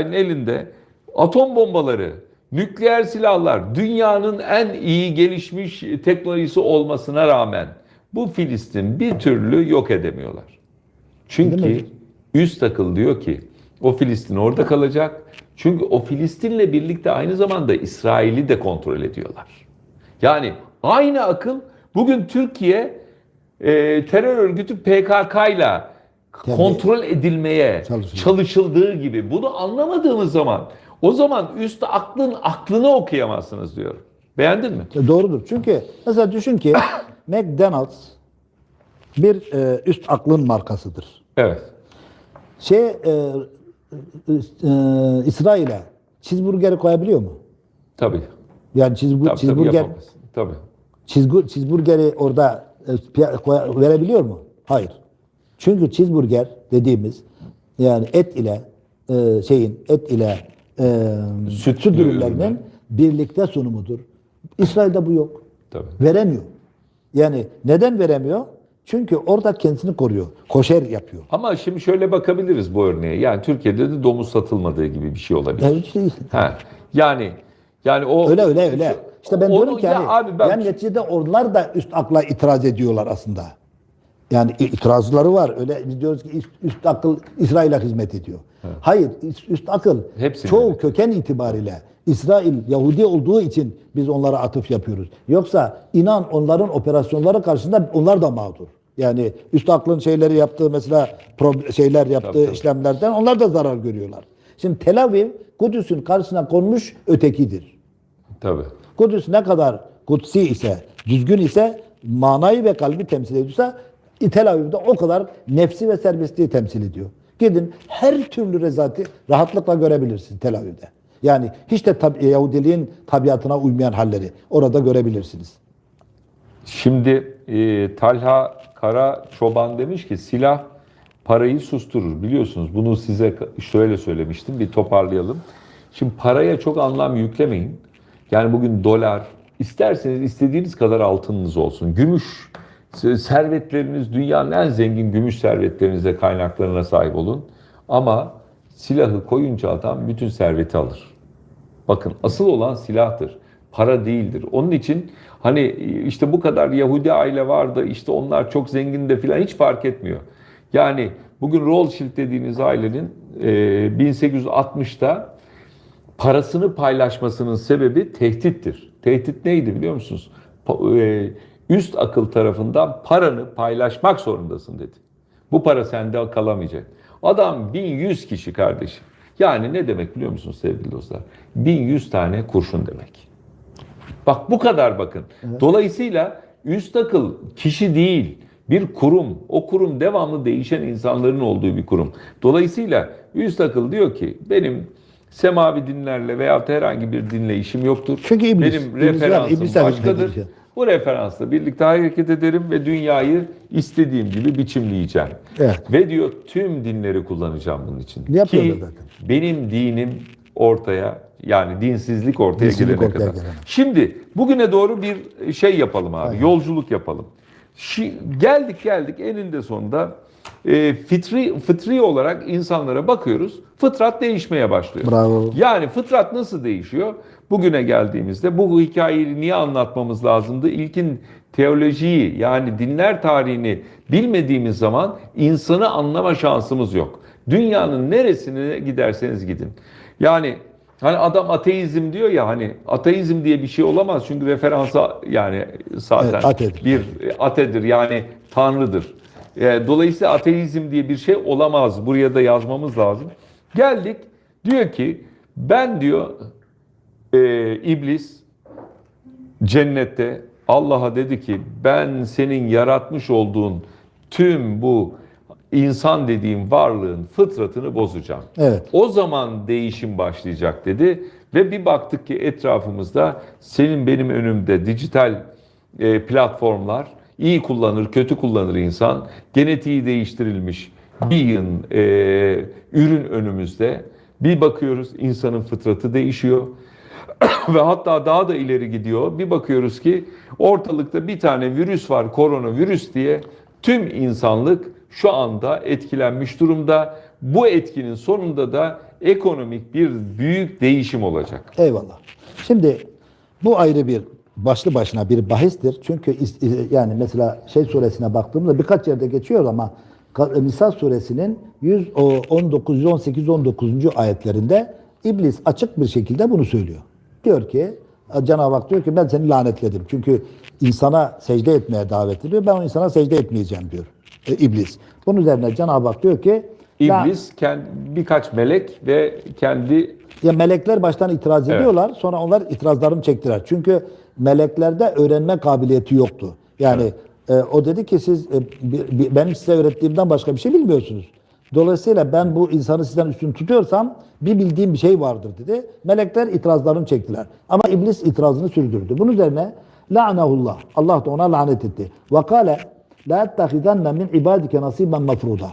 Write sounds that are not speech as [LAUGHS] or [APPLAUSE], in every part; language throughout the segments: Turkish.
Elinde atom bombaları, nükleer silahlar, dünyanın en iyi gelişmiş teknolojisi olmasına rağmen bu Filistin bir türlü yok edemiyorlar. Çünkü üst akıl diyor ki o Filistin orada kalacak. Çünkü o Filistin'le birlikte aynı zamanda İsrail'i de kontrol ediyorlar. Yani aynı akıl bugün Türkiye e, terör örgütü PKK kontrol edilmeye Çalışıyor. çalışıldığı gibi bunu anlamadığımız zaman o zaman üst aklın aklını okuyamazsınız diyorum. Beğendin mi? E, Doğrudur. Çünkü mesela düşün ki [COUGHS] McDonald's bir e, üst aklın markasıdır. Evet. Şey e, e, e, İsrail'e cheeseburger'i koyabiliyor mu? Tabii. Yani cheesebur- Tabii, tabii cheeseburger yapamaz. Tabii. cheeseburger, cheeseburger'i orada e, koya- verebiliyor mu? Hayır. Çünkü cheeseburger dediğimiz yani et ile e, şeyin et ile e, Süt ürünlerinin ürünler. birlikte sunumudur. İsrail'de bu yok. Tabii. Veremiyor. Yani neden veremiyor? Çünkü orada kendisini koruyor. Koşer yapıyor. Ama şimdi şöyle bakabiliriz bu örneğe. Yani Türkiye'de de domuz satılmadığı gibi bir şey olabilir. Yani işte- Ha. Yani yani o öyle öyle öyle. İşte ben Onu- diyorum ki ya hani, abi ben yani neticede onlar da üst akla itiraz ediyorlar aslında. Yani itirazları var. Öyle biz diyoruz ki üst, üst akıl İsrail'e hizmet ediyor. Hayır, üst, üst akıl Hepsine çoğu evet. köken itibariyle İsrail Yahudi olduğu için biz onlara atıf yapıyoruz. Yoksa inan onların operasyonları karşısında onlar da mağdur. Yani üst aklın şeyleri yaptığı mesela şeyler yaptığı Tabii, tabii. işlemlerden onlar da zarar görüyorlar. Şimdi Tel Aviv Kudüs'ün karşısına konmuş ötekidir. tabii. Kudüs ne kadar kutsi ise, düzgün ise, manayı ve kalbi temsil ediyorsa Tel Aviv'de o kadar nefsi ve serbestliği temsil ediyor. Gidin her türlü rezati rahatlıkla görebilirsiniz Tel Aviv'de. Yani hiç de tab- Yahudiliğin tabiatına uymayan halleri orada görebilirsiniz. Şimdi e, Talha Kara Çoban demiş ki silah parayı susturur. Biliyorsunuz bunu size şöyle söylemiştim bir toparlayalım. Şimdi paraya çok anlam yüklemeyin. Yani bugün dolar isterseniz istediğiniz kadar altınınız olsun. Gümüş servetleriniz dünyanın en zengin gümüş servetlerinize kaynaklarına sahip olun. Ama silahı koyunca adam bütün serveti alır. Bakın asıl olan silahtır. Para değildir. Onun için hani işte bu kadar Yahudi aile vardı işte onlar çok zengin de filan hiç fark etmiyor. Yani bugün Rothschild dediğiniz ailenin e, 1860'ta parasını paylaşmasının sebebi tehdittir. Tehdit neydi biliyor musunuz? Pa- e, Üst akıl tarafından paranı paylaşmak zorundasın dedi. Bu para sende kalamayacak. Adam 1100 kişi kardeşim. Yani ne demek biliyor musunuz sevgili dostlar? 1100 tane kurşun demek. Bak bu kadar bakın. Dolayısıyla üst akıl kişi değil, bir kurum. O kurum devamlı değişen insanların olduğu bir kurum. Dolayısıyla üst akıl diyor ki benim semavi dinlerle veya herhangi bir dinle işim yoktur. Çünkü iblis. Benim İblis referansım iblisler başkadır. Bu referansla birlikte hareket ederim ve dünyayı istediğim gibi biçimleyeceğim. Evet. Ve diyor tüm dinleri kullanacağım bunun için. Yapıyorlar Ki zaten. benim dinim ortaya yani dinsizlik ortaya Dinsizlik gelene ortaya kadar. gelene. Şimdi bugüne doğru bir şey yapalım abi. Yolculuk yapalım. Şi- geldik geldik eninde sonunda e, fitri fıtri olarak insanlara bakıyoruz. Fıtrat değişmeye başlıyor. Bravo. Yani fıtrat nasıl değişiyor? Bugüne geldiğimizde bu hikayeyi niye anlatmamız lazımdı? İlkin teolojiyi yani dinler tarihini bilmediğimiz zaman insanı anlama şansımız yok. Dünyanın neresine giderseniz gidin. Yani hani adam ateizm diyor ya hani ateizm diye bir şey olamaz çünkü referansa yani zaten Evet, atedir. bir atedir yani tanrıdır. E, Dolayısıyla ateizm diye bir şey olamaz. Buraya da yazmamız lazım. Geldik diyor ki ben diyor e, iblis cennette Allah'a dedi ki ben senin yaratmış olduğun tüm bu insan dediğim varlığın fıtratını bozacağım. Evet. O zaman değişim başlayacak dedi ve bir baktık ki etrafımızda senin benim önümde dijital e, platformlar iyi kullanır, kötü kullanır insan. Genetiği değiştirilmiş bir yığın e, ürün önümüzde. Bir bakıyoruz insanın fıtratı değişiyor. [COUGHS] ve hatta daha da ileri gidiyor. Bir bakıyoruz ki ortalıkta bir tane virüs var, koronavirüs diye. Tüm insanlık şu anda etkilenmiş durumda. Bu etkinin sonunda da ekonomik bir büyük değişim olacak. Eyvallah. Şimdi bu ayrı bir başlı başına bir bahistir. Çünkü yani mesela şey suresine baktığımda birkaç yerde geçiyor ama Nisa suresinin 119, 118, 19. ayetlerinde iblis açık bir şekilde bunu söylüyor. Diyor ki Cenab-ı Hak diyor ki ben seni lanetledim. Çünkü insana secde etmeye davet ediyor. Ben o insana secde etmeyeceğim diyor. E, iblis. Bunun üzerine Cenab-ı Hak diyor ki "La- İblis kendi, birkaç melek ve kendi ya melekler baştan itiraz Evet. ediyorlar. Sonra onlar itirazlarını çektiler. Çünkü meleklerde öğrenme kabiliyeti yoktu. Yani e, o dedi ki siz e, benim size öğrettiğimden başka bir şey bilmiyorsunuz. Dolayısıyla ben bu insanı sizden üstün tutuyorsam bir bildiğim bir şey vardır dedi. Melekler itirazlarını çektiler. Ama iblis itirazını sürdürdü. Bunun üzerine la'nehullah. Allah da ona lanet etti. Ve kâle la ettehidenne min ibadike nasiben mafruda.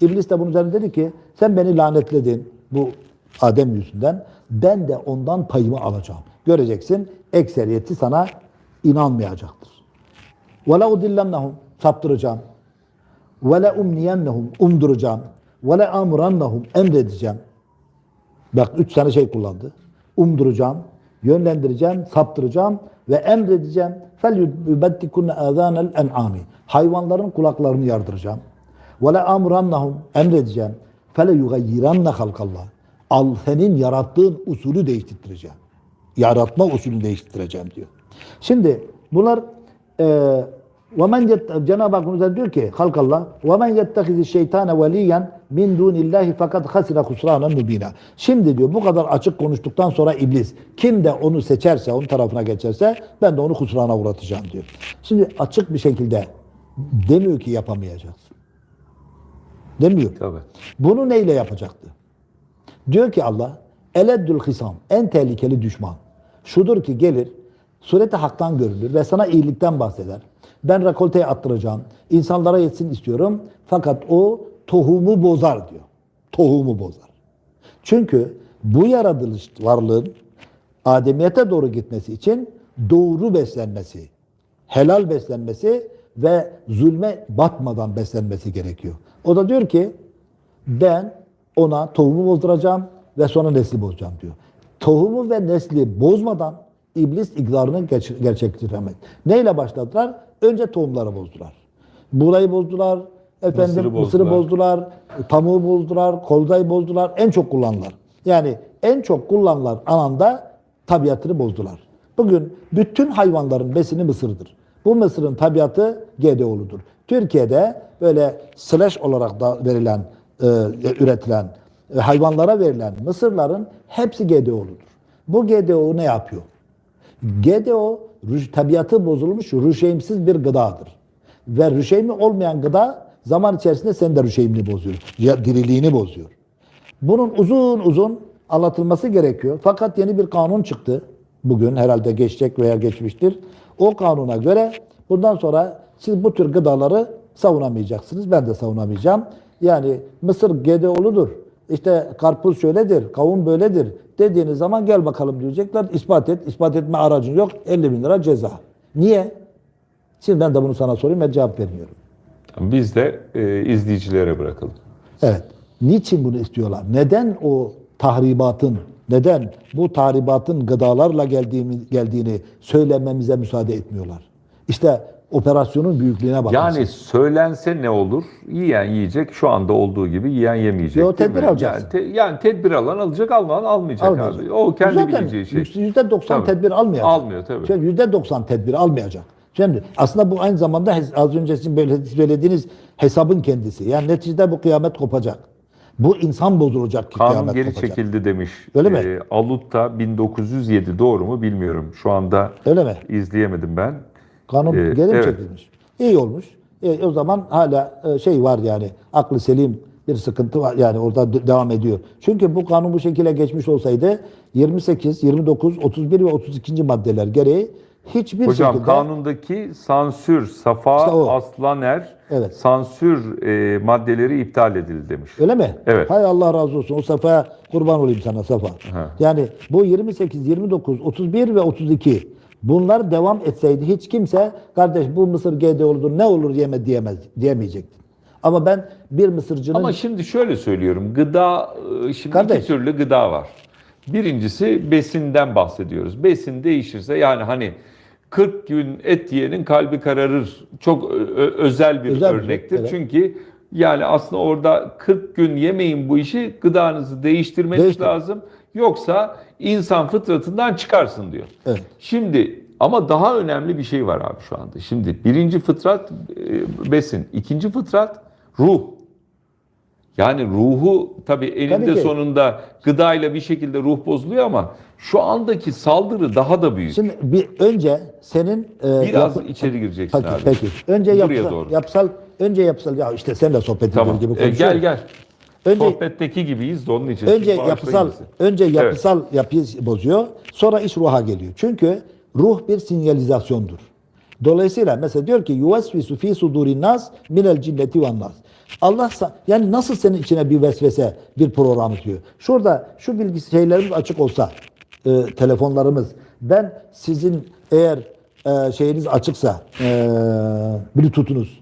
İblis de bunun üzerine dedi ki sen beni lanetledin bu Adem yüzünden. Ben de ondan payımı alacağım. Göreceksin ekseriyeti sana inanmayacaktır. Ve la udillennehum saptıracağım. Ve la umniyennehum umduracağım. Ve la amurannehum emredeceğim. Bak üç tane şey kullandı. Umduracağım, yönlendireceğim, saptıracağım ve emredeceğim. Fel yubettikunne azanel en'ami. Hayvanların kulaklarını yardıracağım. Ve la amurannahum emredeceğim. Fele yugayyiranne halkallah. Al senin yarattığın usulü değiştireceğim. Yaratma usulünü değiştireceğim diyor. Şimdi bunlar e, وَمَنْ يَتَّ Cenab-ı Hak bunun üzerine diyor ki halkallah وَمَنْ يَتَّخِذِ الشَّيْطَانَ وَلِيًّا مِنْ دُونِ اللّٰهِ fakat خَسِرَ خُسْرَانًا مُب۪ينًا Şimdi diyor bu kadar açık konuştuktan sonra iblis kim de onu seçerse, onun tarafına geçerse ben de onu husrana uğratacağım diyor. Şimdi açık bir şekilde demiyor ki yapamayacaksın. Demiyor. tabii. Bunu neyle yapacaktı? Diyor ki Allah, eleddül hisam, en tehlikeli düşman. Şudur ki gelir, sureti haktan görülür ve sana iyilikten bahseder. ben rekolteye attıracağım, insanlara yetsin istiyorum. Fakat o tohumu bozar diyor. Tohumu bozar. Çünkü bu yaratılış varlığın ademiyete doğru gitmesi için doğru beslenmesi, helal beslenmesi ve zulme batmadan beslenmesi gerekiyor. O da diyor ki ben ona tohumu bozduracağım ve sonra nesli bozacağım diyor. Tohumu ve nesli bozmadan iblis iktidarını geç- gerçekleştiremez. Neyle başladılar? Önce tohumları bozdular. Buğdayı bozdular, efendim Mısırı mısırı, bozdular. bozdular, pamuğu bozdular, kolzayı bozdular. En çok kullanılan. Yani en çok kullanılan alanda tabiatını bozdular. Bugün bütün hayvanların besini mısırdır. Bu mısırın tabiatı GDO'ludur. Türkiye'de böyle slash olarak da verilen, e, üretilen, e, hayvanlara verilen mısırların hepsi GDO'ludur. Bu GDO ne yapıyor? GDO tabiatı bozulmuş rüşeğimsiz bir gıdadır. Ve rüşeğimli olmayan gıda zaman içerisinde senin de rüşeğimini bozuyor. Diriliğini bozuyor. Bunun uzun uzun anlatılması gerekiyor. Fakat yeni bir kanun çıktı. Bugün herhalde geçecek veya geçmiştir. O kanuna göre bundan sonra siz bu tür gıdaları savunamayacaksınız. Ben de savunamayacağım. Yani mısır GDO'ludur. İşte karpuz şöyledir, kavun böyledir dediğiniz zaman gel bakalım diyecekler. İspat et. İspat etme aracın yok. 50 bin lira ceza. Niye? Şimdi ben de bunu sana sorayım ve cevap vermiyorum. Biz de e, izleyicilere bırakalım. Evet. Niçin bunu istiyorlar? Neden o tahribatın, neden bu tahribatın gıdalarla geldiğini, geldiğini söylememize müsaade etmiyorlar? İşte operasyonun büyüklüğüne bakın. Yani söylense ne olur? Yiyen yiyecek şu anda olduğu gibi yiyen yemeyecek. Yo, tedbir mi? alacaksın. Yani, te- yani tedbir alan alacak, almayan almayacak Almayacak. abi. O kendi Zaten bileceği şey. Yüzde doksan Tabii. tedbir almayacak. Almıyor tabii. Yüzde doksan tedbir almayacak. Şimdi aslında bu aynı zamanda az önce sizin böyle söylediğiniz hesabın kendisi. Yani neticede bu kıyamet kopacak. Bu insan bozulacak ki Kanun kıyamet geri kopacak. çekildi demiş. Öyle mi? Ee, Alut'ta 1907 doğru mu bilmiyorum. Şu anda Öyle mi? izleyemedim ben. Kanun Ee, geri evet. çekilmiş? İyi olmuş. E, o zaman hala e, şey var yani aklı selim bir sıkıntı var yani orada de- devam ediyor. Çünkü bu kanun bu şekilde geçmiş olsaydı 28, 29, 31 ve 32. maddeler gereği hiçbir Hocam şekilde kanundaki sansür, Safa İşte o. Aslaner Evet. sansür e, maddeleri iptal edildi demiş. öyle mi? Evet. Hay Allah razı olsun. O safhaya kurban olayım sana safa. Ha. Yani bu 28, 29, 31 ve 32 bunlar devam etseydi hiç kimse kardeş bu mısır GDO'ludur ne olur yeme diyemez diyemeyecekti. Ama ben bir Mısırcının Ama şimdi şöyle söylüyorum. Gıda, e, şimdi Kardeş. iki türlü gıda var. Birincisi besinden bahsediyoruz. Besin değişirse yani hani 40 gün et yiyenin kalbi kararır. Çok ö- özel bir Özel bir şey, örnektir. evet. Çünkü yani aslında orada 40 gün yemeyin bu işi gıdanızı değiştirmeniz Değiştir. lazım. Yoksa insan fıtratından çıkarsın diyor. Evet. Şimdi ama daha önemli bir şey var abi şu anda. Şimdi birinci fıtrat e, besin, ikinci fıtrat ruh. Yani ruhu tabii eninde Tabii ki. sonunda gıdayla bir şekilde ruh bozuluyor ama şu andaki saldırı daha da büyük. Şimdi bir önce senin e, Biraz yapı- içeri gireceksin Peki, abi. peki. Önce Buraya yapısal, doğru. yapısal önce yapısal ya işte sen de sohbet Tamam. ediyor gibi E, konuşuyorsun. gel gel. Önce Sohbetteki gibiyiz de onun için. önce yapısal önce yapısal yapıyı bozuyor. Sonra iş ruha geliyor. Çünkü ruh bir sinyalizasyondur. Dolayısıyla mesela diyor ki yuvesvisu fi sudurin nas minel cinneti ven nas. Allah yani nasıl senin içine bir vesvese, bir program atıyor. Şurada şu bilgi şeylerimiz açık olsa, e, telefonlarımız, ben sizin eğer e, şeyiniz açıksa, e, bluetooth'unuz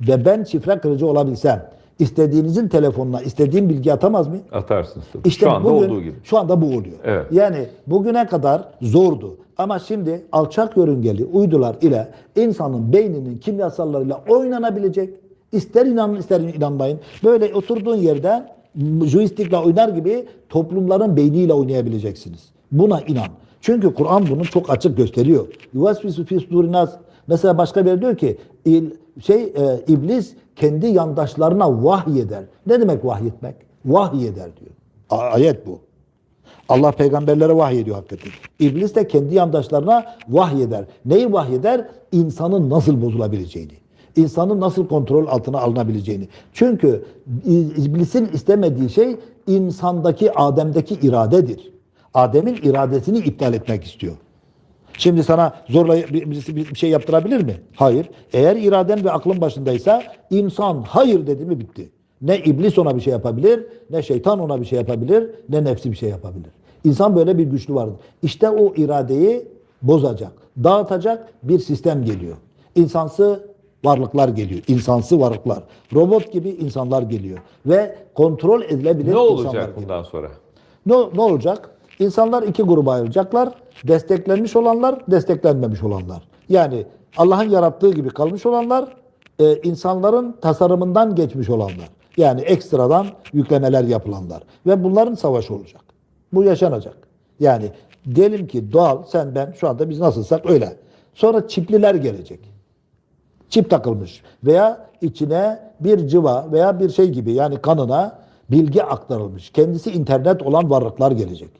ve ben şifre kırıcı olabilsem, istediğinizin telefonuna istediğim bilgi atamaz mıyım? Atarsınız tabii. İşte şu anda bugün, olduğu gibi. Şu anda bu oluyor. Evet. Yani bugüne kadar zordu. Ama şimdi alçak yörüngeli uydular ile insanın beyninin kimyasallarıyla oynanabilecek. İster inanın ister inanmayın. Böyle oturduğun yerden joystickle oynar gibi toplumların beyniyle oynayabileceksiniz. Buna inan. Çünkü Kur'an bunu çok açık gösteriyor. Yuvasvisu fi sudurinas. Mesela başka bir diyor ki il, şey e, iblis kendi yandaşlarına vahiy eder. Ne demek vahiy etmek? Vahiy eder diyor. Ayet bu. Allah peygamberlere vahiy ediyor hakikaten. İblis de kendi yandaşlarına vahiy eder. Neyi vahiy eder? İnsanın nasıl bozulabileceğini. insanın nasıl kontrol altına alınabileceğini. Çünkü iblisin istemediği şey insandaki, Adem'deki iradedir. Adem'in iradesini iptal etmek istiyor. Şimdi sana zorla bir- birisi bir şey yaptırabilir mi? Hayır. Eğer iraden ve aklın başındaysa insan hayır dedi mi bitti. Ne iblis ona bir şey yapabilir, ne şeytan ona bir şey yapabilir, ne nefsi bir şey yapabilir. İnsan böyle bir güçlü vardır. İşte o iradeyi bozacak, dağıtacak bir sistem geliyor. İnsansı varlıklar geliyor. İnsansı varlıklar. Robot gibi insanlar geliyor. Ve kontrol edilebilir Ne insanlar olacak geliyor. bundan sonra? Ne, ne olacak? İnsanlar iki gruba ayrılacaklar. Desteklenmiş olanlar, desteklenmemiş olanlar. Yani Allah'ın yarattığı gibi kalmış olanlar, e, insanların tasarımından geçmiş olanlar. Yani ekstradan yüklemeler yapılanlar. Ve bunların savaşı olacak. Bu yaşanacak. Yani diyelim ki doğal, sen ben şu anda biz nasılsak öyle. Sonra çipliler gelecek çip takılmış veya içine bir cıva veya bir şey gibi yani kanına bilgi aktarılmış. Kendisi internet olan varlıklar gelecek.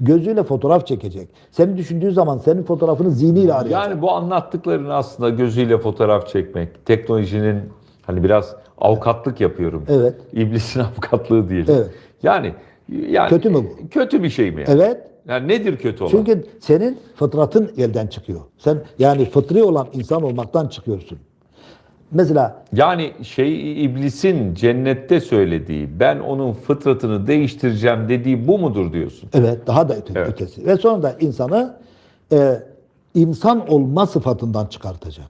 Gözüyle fotoğraf çekecek. Seni düşündüğü zaman senin fotoğrafını zihniyle arayacak. Yani bu anlattıkların aslında gözüyle fotoğraf çekmek, teknolojinin hani biraz avukatlık yapıyorum. Evet. İblisin [LAUGHS] avukatlığı diyelim. Evet. Yani yani Kötü mü bu? Kötü bir şey mi? Yani? Evet. Yani nedir kötü olan? Çünkü senin fıtratın elden çıkıyor. Sen yani fıtri olan insan olmaktan çıkıyorsun. Mesela Yani şey iblisin cennette söylediği ben onun fıtratını değiştireceğim dediği bu mudur diyorsun? Evet, daha da öte- Evet. ötesi. Ve sonra da insanı e, insan olma sıfatından çıkartacak.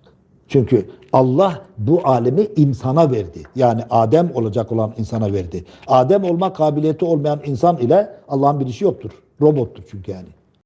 Çünkü Allah bu alemi insana verdi. Yani Adem olacak olan insana verdi. Adem olma kabiliyeti olmayan insan ile Allah'ın bir işi yoktur. Robottur çünkü yani.